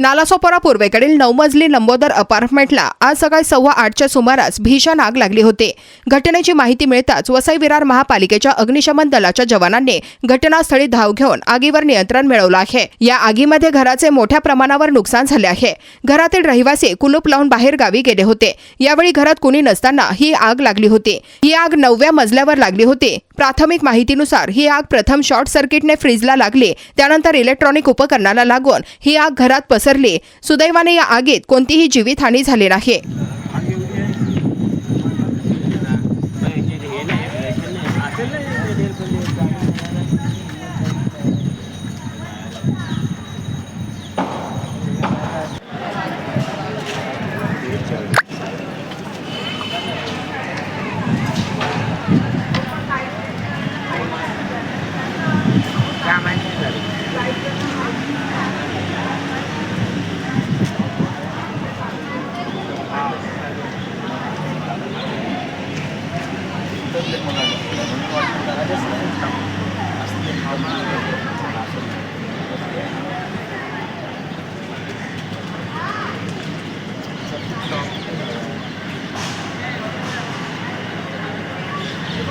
नालासोपारा पूर्वेकडील नऊ मजली लंबोदर अपार्टमेंटला आज सकाळी सव्वा आठच्या सुमारास भीषण आग लागली होती. घटनेची माहिती मिळताच वसई विरार महापालिकेच्या अग्निशमन दलाच्या जवानांनी घटनास्थळी धाव घेऊन आगीवर नियंत्रण मिळवलं आहे. या आगीमध्ये घराचे मोठ्या प्रमाणावर नुकसान झाले आहे. घरातील रहिवासी कुलूप लावून बाहेर गावी गेले होते. यावेळी घरात कुणी नसताना ही आग लागली होती. ही आग नवव्या मजल्यावर लागली होती. प्राथमिक माहितीनुसार ही आग प्रथम शॉर्ट सर्किटने फ्रीजला लागली त्यानंतर इलेक्ट्रॉनिक उपकरणाला लागून ही आग घरात पसरली. सुदैवाने या आगीत कोणतीही जीवितहानी झाली नाही.